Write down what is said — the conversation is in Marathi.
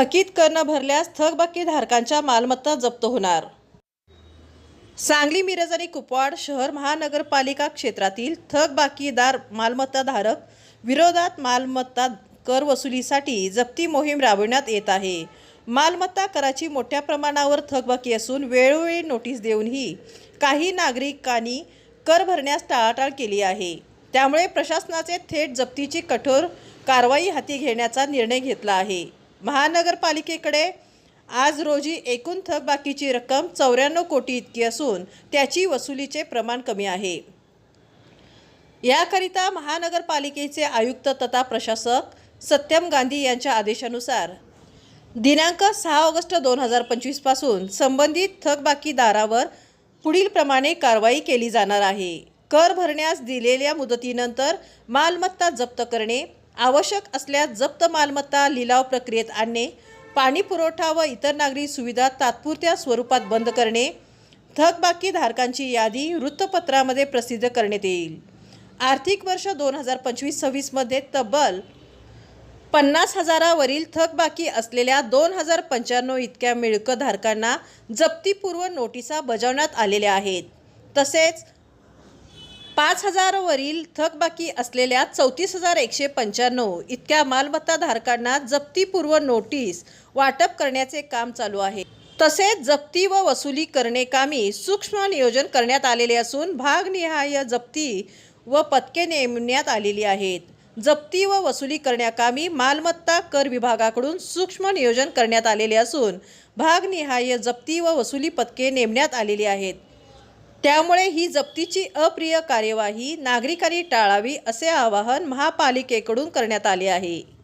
थकीत कर न भरल्यास थकबाकीधारकांच्या मालमत्ता जप्त होणार. सांगली मिरज आणि कुपवाड शहर महानगरपालिका क्षेत्रातील थकबाकीदार मालमत्ताधारक विरोधात मालमत्ता कर वसुलीसाठी जप्ती मोहीम राबविण्यात येत आहे. मालमत्ता कराची मोठ्या प्रमाणावर थकबाकी असून वेळोवेळी नोटीस देऊनही काही नागरिकांनी कर भरण्यास टाळाटाळ केली आहे. त्यामुळे प्रशासनाचे थेट जप्तीची कठोर कारवाई हाती घेण्याचा निर्णय घेतला आहे. महानगरपालिकेकडे आज रोजी एकूण थकबाकीची रक्कम चौऱ्याण्णव कोटी इतकी असून त्याची वसुलीचे प्रमाण कमी आहे. याकरिता महानगरपालिकेचे आयुक्त तथा प्रशासक सत्यम गांधी यांच्या आदेशानुसार दिनांक सहा ऑगस्ट दोन हजार पंचवीसपासून संबंधित थकबाकीदारावर पुढील प्रमाणे कारवाई केली जाणार आहे. कर भरण्यास दिलेल्या मुदतीनंतर मालमत्ता जप्त करणे आवश्यक असल्यास जप्त मालमत्ता लिलाव प्रक्रियेत आणणे पाणी पुरवठा व इतर नागरी सुविधा तात्पुरत्या स्वरूपात बंद करणे थकबाकी धारकांची यादी वृत्तपत्रामध्ये प्रसिद्ध करण्यात येईल. आर्थिक वर्ष दोन हजार पंचवीस सव्वीसमध्ये तब्बल पन्नास हजारावरील थकबाकी असलेल्या दोन हजार पंच्याण्णव इतक्या मिळकतधारकांना जप्तीपूर्व नोटिसा बजावण्यात आलेल्या आहेत. तसेच पाच हजारवरील थकबाकी असलेल्या चौतीस हजार एकशे पंच्याण्णव इतक्या मालमत्ताधारकांना जप्तीपूर्व नोटीस वाटप करण्याचे काम चालू आहे. तसेच जप्ती व वसुली करणे कामी सूक्ष्म नियोजन करण्यात आलेले असून भागनिहाय जप्ती व पथके नेमण्यात आलेली आहेत. जप्ती व वसुली करण्याकामी मालमत्ता कर विभागाकडून सूक्ष्म नियोजन करण्यात आलेले असून भागनिहाय जप्ती व वसुली पथके नेमण्यात आलेली आहेत. त्यामुळे ही जप्तीची अप्रिय कार्यवाही नागरिकांनी टाळावी असे आवाहन महापालिकेकडून करण्यात आले आहे.